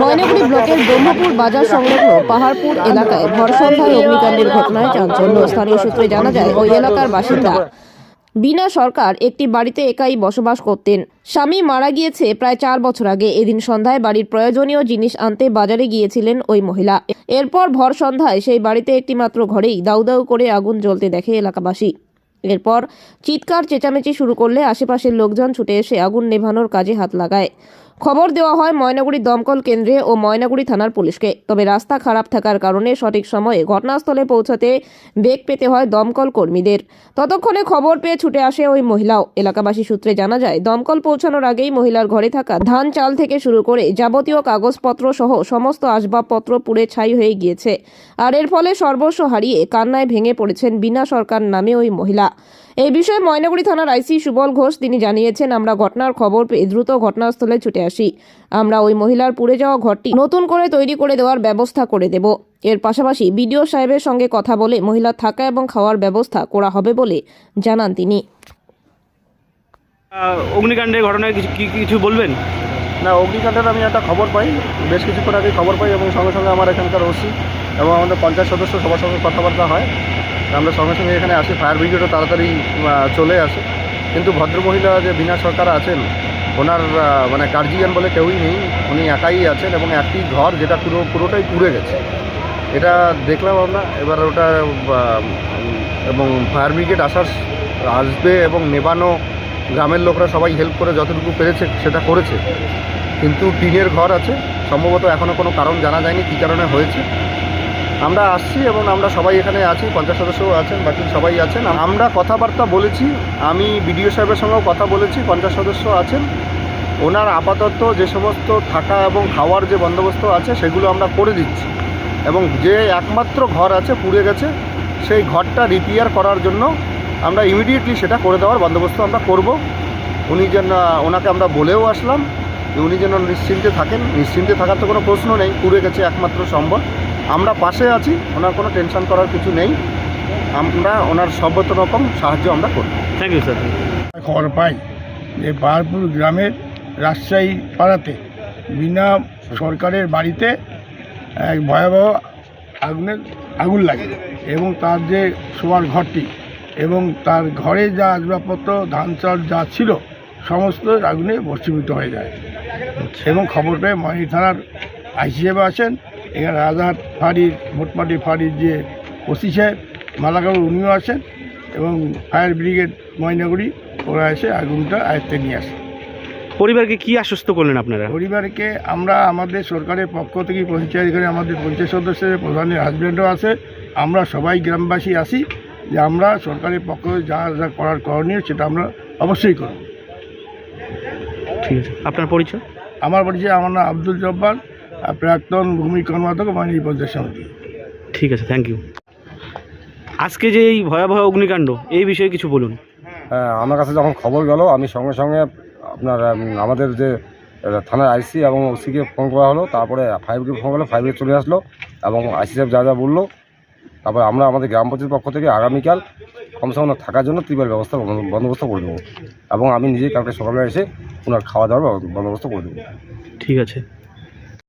ময়নাগুড়ি ব্লকের ব্রহ্মপুর বাজার সংলগ্ন পাহাড়পুর এলাকায় ভর সন্ধ্যায় অগ্নিকাণ্ডের ঘটনায় চাঞ্চল্য। স্থানীয় সূত্রে জানা যায়, ওই এলাকার বাসিন্দা। বিনা সরকার একটি বাড়িতে একাই বসবাস করতেন। স্বামী মারা গিয়েছে প্রায় চার বছর আগে। এদিন সন্ধ্যায় বাড়ির প্রয়োজনীয় জিনিস আনতে বাজারে গিয়েছিলেন ওই মহিলা। এরপর ভর সন্ধ্যায় সেই বাড়িতে একটি মাত্র ঘরেই দাউ দাউ করে আগুন জ্বলতে দেখে এলাকাবাসী। এরপর চিৎকার, চেঁচামেচি শুরু করলে আশেপাশের লোকজন ছুটে এসে আগুন নেভানোর কাজে হাত লাগায়। খবর দেওয়া হয় ময়নাগুড়ি দমকল কেন্দ্রে ও ময়নাগুড়ি থানার পুলিশকে। তবে রাস্তা খারাপ থাকার কারণে সঠিক সময়ে ঘটনাস্থলে পৌঁছাতে বেগ পেতে হয় দমকল কর্মীদের। ততক্ষণে খবর পেয়ে ছুটে আসে ওই মহিলাও। এলাকাবাসী সূত্রে জানা যায়, দমকল পৌঁছানোর আগেই মহিলার ঘরে থাকা ধান চাল থেকে শুরু করে যাবতীয় কাগজপত্র সহ সমস্ত আসবাবপত্র পুড়ে ছাই হয়ে গিয়েছে। আর এর ফলে সর্বস্ব হারিয়ে কান্নায় ভেঙে পড়েছেন বিনা সরকার নামে ওই মহিলা। এই বিষয়ে ময়নাগুড়ি থানার আইসি সুবল ঘোষ তিনি জানিয়েছেন, আমরা ঘটনার খবর পেয়ে দ্রুত ঘটনাস্থলে ছুটে আসি। আমরা ওই মহিলার পুড়ে যাওয়া ঘরটি নতুন করে তৈরি করে দেওয়ার ব্যবস্থা করে দেব। এর পাশাপাশি বিডিও সাহেবের সঙ্গে কথা বলে মহিলার থাকা এবং খাওয়ার ব্যবস্থা করা হবে বলে জানান তিনি। অগ্নিকাণ্ডের ঘটনায় কিছু কি কিছু বলবেন? না অগ্নিকাণ্ডের আমি একটা খবর পাই। বেশ কিছুক্ষণ আগে খবর পাই এবং সঙ্গে সঙ্গে আমার এখানকার ওসি এবং আমাদের পঞ্চায়েত সদস্য সবার সঙ্গে কথাবার্তা হয়। আমরা সঙ্গে সঙ্গে এখানে আসি ফায়ার ব্রিগেডও তাড়াতাড়ি চলে আসে। কিন্তু ভদ্রমহিলা যে বিনা সরকার আছেন ওনার মানে গার্জিয়ান বলে কেউই নেই, উনি একাই আছেন এবং একটি ঘর যেটা পুরো, পুরোটাই পুড়ে গেছে। এটা দেখলাম আমরা, এবার ওটা এবং ফায়ার ব্রিগেড আসার, আসবে এবং নেবানো গ্রামের লোকরা সবাই হেল্প করে যতটুকু পেরেছে সেটা করেছে। কিন্তু টিনের ঘর আছে, সম্ভবত এখনও কোনো কারণ জানা যায়নি কী কারণে হয়েছে। আমরা আসছি এবং আমরা সবাই এখানে আছি, পঞ্চাশ সদস্যও আছেন, বাকি সবাই আছেন। আমরা কথাবার্তা বলেছি, আমি বিডিও সাহেবের সঙ্গেও কথা বলেছি, পঞ্চাশ সদস্য আছেন। ওনার আপাতত যে সমস্ত থাকা এবং খাওয়ার যে বন্দোবস্ত আছে, সেগুলো আমরা করে দিচ্ছি। এবং যে একমাত্র ঘর আছে, পুড়ে গেছে, সেই ঘরটা রিপেয়ার করার জন্য আমরা ইমিডিয়েটলি সেটা করে দেওয়ার বন্দোবস্ত আমরা করব। উনি যেন, ওনাকে আমরা বলেও আসলাম উনি যেন নিশ্চিন্তে থাকেন। নিশ্চিন্তে থাকার তো কোনো প্রশ্ন নেই, পুড়ে গেছে একমাত্র সম্বল। আমরা পাশে আছি ওনার কোনো টেনশন করার কিছু নেই। আমরা ওনার সর্বত রকম সাহায্য আমরা করব। থ্যাংক ইউ স্যার খবর পাই যে পাহাড়পুর গ্রামের রাজশাহী পাড়াতে বিনা সরকারের বাড়িতে এক ভয়াবহ আগুনের আগুন লাগে এবং তার যে শোয়ার ঘরটি এবং তার ঘরে যা আসবাবপত্র ধান চাল যা ছিল সমস্ত আগুনে ভস্মীভূত হয়ে যায়। এবং খবর পেয়ে থানার আইসি আছেন। এখানে রাজাহাট ফাঁড়ির মোটমাটি ফাঁড়ির যে ওসি সাহেব মালাকাবুর উনিও আছেন এবং ফায়ার ব্রিগেড ময়নাগুড়ি ওরা এসে আগুনটা আয়ত্তে নিয়ে আসে। পরিবারকে কি আশ্বস্ত করলেন আপনারা? পরিবারকে আমরা আমাদের সরকারের পক্ষ থেকে পঞ্চায়েত এখানে আমাদের পঞ্চায়েত সদস্যের প্রধানের হাজব্যান্ডও আছে। আমরা সবাই গ্রামবাসী আসি যে আমরা সরকারের পক্ষ যা যা করার করণীয় সেটা আমরা অবশ্যই করব। ঠিক আছে। আপনার পরিচয়? আমার পরিচয় আমার নাম আব্দুল জব্বার। প্রাক্তন ভূমি কর্মাধ্যক্ষ মাইনি পঞ্চায়েত সমিতি। ঠিক আছে থ্যাংক ইউ আজকে যে এই ভয়াবহ অগ্নিকাণ্ড এই বিষয়ে কিছু বলুন। হ্যাঁ আমার কাছে যখন খবর গেল আমি সঙ্গে সঙ্গে আপনার উম, আমাদের যে আহ, থানার আইসি এবং ওসিকে ফোন করা হলো তারপরে ফাইভ ব্রিগেড ফোন করল ফাইভ চলে আসলো এবং আইসি সাহেব যা যা বলল তারপরে আমরা আমাদের গ্রাম পঞ্চায়েতের পক্ষ থেকে আগামীকাল কমসে কম থাকার জন্য ত্রিপাল ব্যবস্থা বন্দো- বন্দোবস্ত করে দেবো। এবং আমি নিজেই কালকে সকালে এসে ওনার খাওয়া দাওয়ার বন্দোবস্ত করে দেবো। ঠিক আছে।